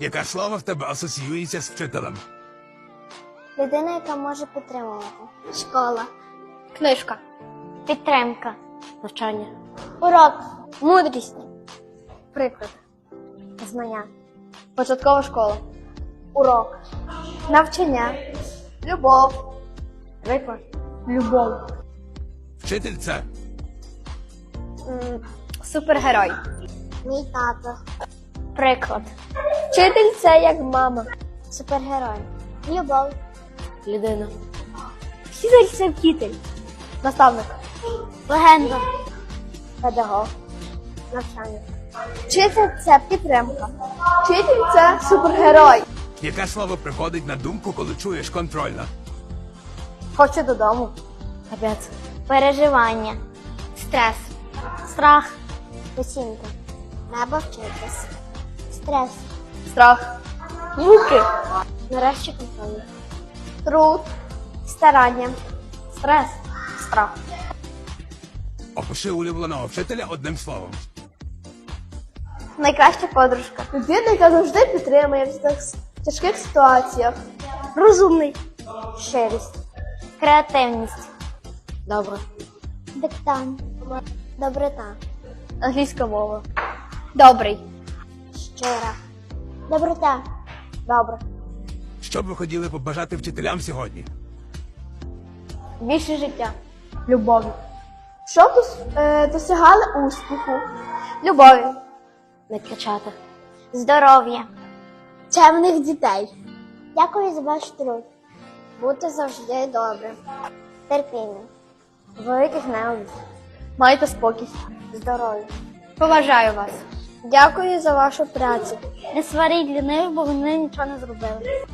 Яке слово в тебе асоціюється з вчителем? Людина, яка може підтримувати. Школа. Книжка. Підтримка. Навчання. Урок. Мудрість. Приклад. Знання. Початкова школа. Урок. Навчання. Любов. Приклад. Любов. Вчитель це М, Супергерой. Мій тато. Приклад. Вчитель це як мама. Супергерой. Любов. Людина. Вчитель це вчитель. Наставник. Легенда. Педагог. Навчання. Вчитель це підтримка. Вчитель це супергерой. яке слово приходить на думку, коли чуєш контрольна? Хочу додому. Капець. Переживання. Стрес. Страх. Оцінка. Небо вчитись. Стрес. Страх. Муки. Нарешті контроль. Труд. Старання. Стрес. Страх. Опиши улюбленого вчителя одним словом. Найкраща подружка. Людина, яка завжди підтримує в тяжких ситуаціях. Розумний. Щирість. Креативність. Добре. Диктант. Доброта. Англійська мова. Добрий. Щира. Доброта. Добре. Що б ви хотіли побажати вчителям сьогодні? Більше життя. Любові. Щоб е, досягали успіху. Любові. Не кричати. Здоров'я. Чемних дітей. Дякую за ваш труд. Бути завжди добрим. Терпіння. Великих неудів. Майте спокій. Здоров'я. Поважаю вас. Дякую за вашу працю. Не сваріть лінивих, бо вони нічого не зробили.